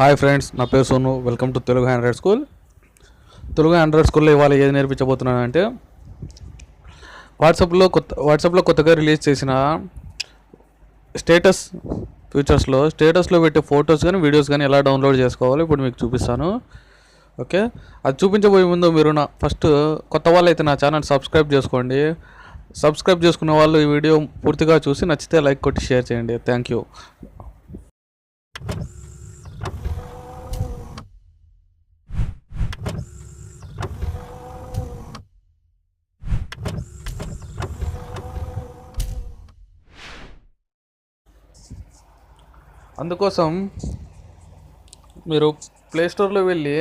Hi friends నా పేరు Sonu. Welcome to Telugu hundred school. Telugu hundred స్కూల్లో ఇవాళ ఏది నేర్పించబోతున్నాను అంటే వాట్సాప్లో కొత్త వాట్సాప్లో కొత్తగా రిలీజ్ చేసిన స్టేటస్ ఫీచర్స్లో స్టేటస్లో పెట్టే ఫొటోస్ కానీ వీడియోస్ కానీ ఎలా డౌన్లోడ్ చేసుకోవాలో ఇప్పుడు మీకు చూపిస్తాను. ఓకే? అది చూపించబోయే ముందు మీరు నా ఫస్ట్ కొత్త వాళ్ళు అయితే నా ఛానల్ సబ్స్క్రైబ్ చేసుకోండి. సబ్స్క్రైబ్ చేసుకున్న వాళ్ళు ఈ వీడియో పూర్తిగా చూసి నచ్చితే లైక్ కొట్టి షేర్ చేయండి. Thank you. అందుకోసం మీరు ప్లే స్టోర్లో వెళ్ళి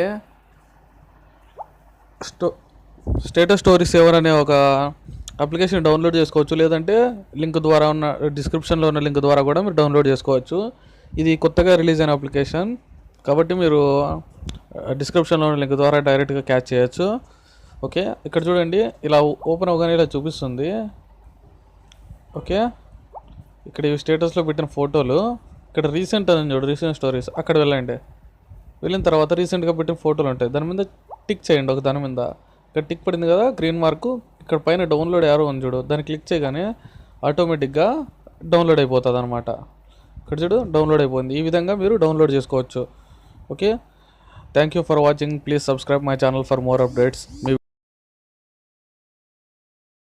స్టో స్టేటస్ స్టోరీ సేవర్ అనే ఒక అప్లికేషన్ డౌన్లోడ్ చేసుకోవచ్చు. లేదంటే లింక్ ద్వారా ఉన్న డిస్క్రిప్షన్లో ఉన్న లింక్ ద్వారా కూడా మీరు డౌన్లోడ్ చేసుకోవచ్చు. ఇది కొత్తగా రిలీజ్ అయిన అప్లికేషన్ కాబట్టి మీరు డిస్క్రిప్షన్లో ఉన్న లింక్ ద్వారా డైరెక్ట్గా క్యాచ్ చేయొచ్చు. ఓకే? ఇక్కడ చూడండి ఇలా ఓపెన్ అవగానే ఇలా చూపిస్తుంది. ఓకే? ఇక్కడ ఈ స్టేటస్లో పెట్టిన ఫోటోలు. ఇక్కడ రీసెంట్ అని చూడు రీసెంట్ స్టోరీస్ అక్కడ వెళ్ళండి. వెళ్ళిన తర్వాత రీసెంట్గా పెట్టిన ఫోటోలు ఉంటాయి. దాని మీద టిక్ చేయండి ఒక దాని మీద. ఇక్కడ టిక్ పడింది కదా గ్రీన్ మార్క్ ఇక్కడ పైన డౌన్లోడ్ యారో ఉంది చూడు. దాన్ని క్లిక్ చేయగానే ఆటోమేటిక్గా డౌన్లోడ్ అయిపోతుంది అనమాట ఇక్కడ చూడు డౌన్లోడ్ అయిపోయింది. ఈ విధంగా మీరు డౌన్లోడ్ చేసుకోవచ్చు. Okay thank you for watching please subscribe my channel for more updates me